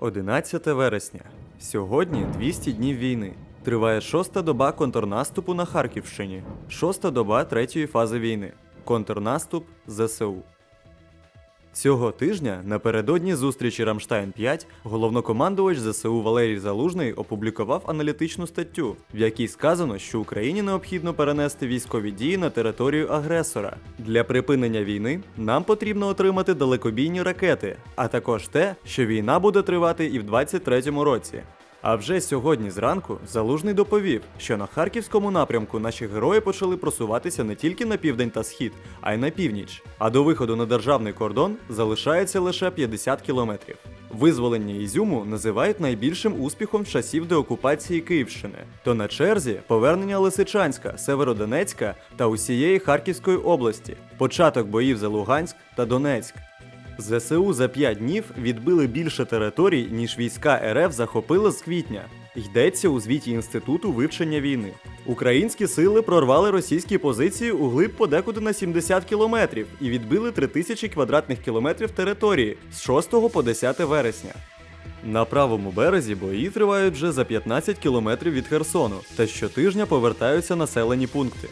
11 вересня. Сьогодні 200 днів війни. Триває шоста доба контрнаступу на Харківщині, шоста доба третьої фази війни. Контрнаступ ЗСУ. Цього тижня напередодні зустрічі Рамштайн 5 головнокомандувач ЗСУ Валерій Залужний опублікував аналітичну статтю, в якій сказано, що Україні необхідно перенести військові дії на територію агресора. Для припинення війни нам потрібно отримати далекобійні ракети, а також те, що війна буде тривати і в 23-му році. А вже сьогодні зранку Залужний доповів, що на харківському напрямку наші герої почали просуватися не тільки на південь та схід, а й на північ. А до виходу на державний кордон залишається лише 50 кілометрів. Визволення Ізюму називають найбільшим успіхом часів деокупації Київщини. То на черзі повернення Лисичанська, Северодонецька та усієї Харківської області, початок боїв за Луганськ та Донецьк. ЗСУ за 5 днів відбили більше територій, ніж війська РФ захопили з квітня. Йдеться у звіті Інституту вивчення війни. Українські сили прорвали російські позиції у глиб подекуди на 70 кілометрів і відбили 3000 квадратних кілометрів території з 6 по 10 вересня. На правому березі бої тривають вже за 15 кілометрів від Херсону, та щотижня повертаються населені пункти.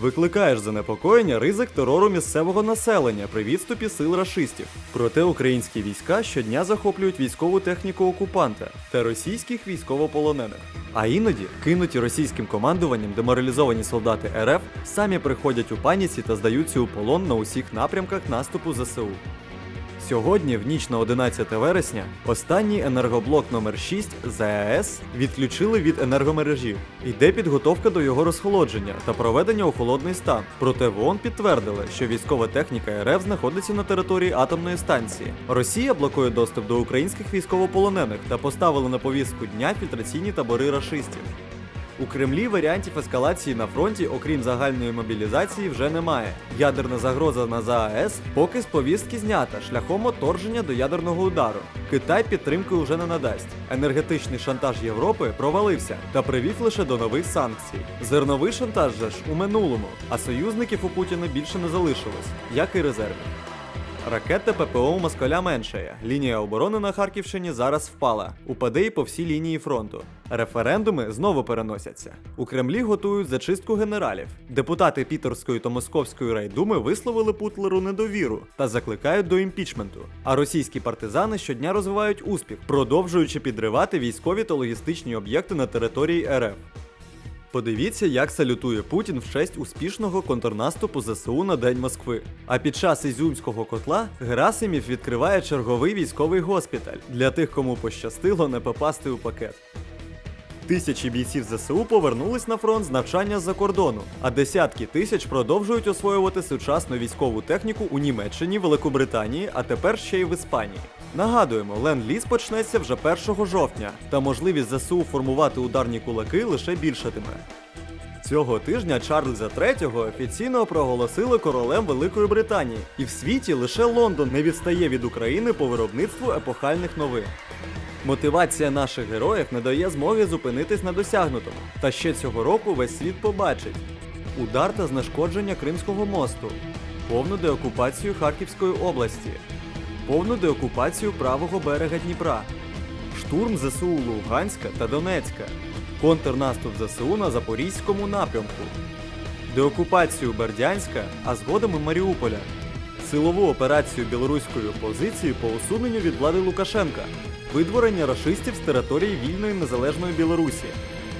Викликаєш занепокоєння ризик терору місцевого населення при відступі сил рашистів. Проте українські війська щодня захоплюють військову техніку окупанта та російських військовополонених. А іноді кинуті російським командуванням деморалізовані солдати РФ самі приходять у паніці та здаються у полон на усіх напрямках наступу ЗСУ. Сьогодні, в ніч на 11 вересня, останній енергоблок номер 6 ЗАЕС відключили від енергомережі. Йде підготовка до його розхолодження та проведення у холодний стан. Проте в ООН підтвердили, що військова техніка РФ знаходиться на території атомної станції. Росія блокує доступ до українських військовополонених та поставила на повістку дня фільтраційні табори рашистів. У Кремлі варіантів ескалації на фронті, окрім загальної мобілізації, вже немає. Ядерна загроза на ЗАЕС поки з повістки знята шляхом оторження до ядерного удару. Китай підтримки вже не надасть. Енергетичний шантаж Європи провалився та привів лише до нових санкцій. Зерновий шантаж же ж у минулому, а союзників у Путіна більше не залишилось, як і резервів. Ракета ППО москаля меншає. Лінія оборони на Харківщині зараз впала. Упаде і по всій лінії фронту. Референдуми знову переносяться. У Кремлі готують зачистку генералів. Депутати Пітерської та Московської райдуми висловили Путлеру недовіру та закликають до імпічменту. А російські партизани щодня розвивають успіх, продовжуючи підривати військові та логістичні об'єкти на території РФ. Подивіться, як салютує Путін в честь успішного контрнаступу ЗСУ на День Москви. А під час Ізюмського котла Герасимів відкриває черговий військовий госпіталь для тих, кому пощастило не попасти у пакет. Тисячі бійців ЗСУ повернулись на фронт з навчання з-за кордону, а десятки тисяч продовжують освоювати сучасну військову техніку у Німеччині, Великобританії, а тепер ще й в Іспанії. Нагадуємо, ленд-ліз почнеться вже 1 жовтня, та можливість ЗСУ формувати ударні кулаки лише більшатиме. Цього тижня Чарльза III офіційно проголосили королем Великої Британії, і в світі лише Лондон не відстає від України по виробництву епохальних новин. Мотивація наших героїв не дає змоги зупинитись на досягнутому. Та ще цього року весь світ побачить удар та знешкодження Кримського мосту, повну деокупацію Харківської області, повну деокупацію правого берега Дніпра, штурм ЗСУ Луганська та Донецька, контрнаступ ЗСУ на Запорізькому напрямку, деокупацію Бердянська, а згодом і Маріуполя, силову операцію білоруської опозиції по усуненню від влади Лукашенка, видворення рашистів з території вільної незалежної Білорусі,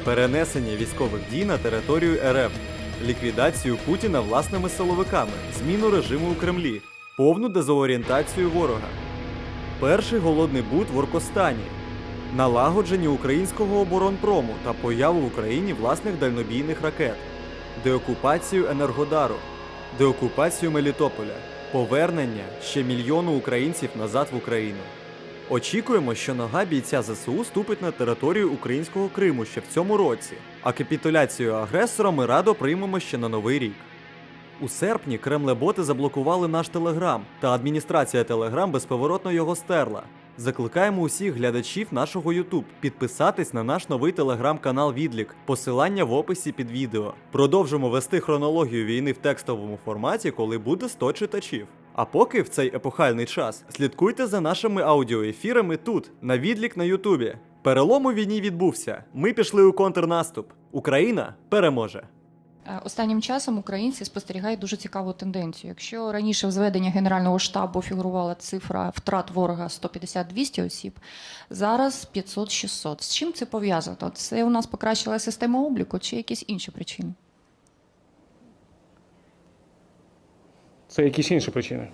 перенесення військових дій на територію РФ, ліквідацію Путіна власними силовиками, зміну режиму у Кремлі, повну дезорієнтацію ворога. Перший голодний бут в Оркостані, налагодження українського оборонпрому та появу в Україні власних дальнобійних ракет, деокупацію Енергодару, деокупацію Мелітополя, повернення ще мільйону українців назад в Україну. Очікуємо, що нога бійця ЗСУ ступить на територію українського Криму ще в цьому році, а капітуляцію агресора ми радо приймемо ще на новий рік. У серпні кремлеботи заблокували наш телеграм, та адміністрація Телеграм безповоротно його стерла. Закликаємо усіх глядачів нашого YouTube підписатись на наш новий телеграм-канал Відлік. Посилання в описі під відео. Продовжимо вести хронологію війни в текстовому форматі, коли буде 100 читачів. А поки в цей епохальний час слідкуйте за нашими аудіоефірами тут, на відлік на Ютубі. Перелом у війні відбувся. Ми пішли у контрнаступ. Україна переможе. Е, Останнім часом українці спостерігають дуже цікаву тенденцію. Якщо раніше в зведенні Генерального штабу фігурувала цифра втрат ворога 150-200 осіб, зараз 500-600. З чим це пов'язано? Це у нас покращила система обліку чи якісь інші причини? Це якісь інші причини.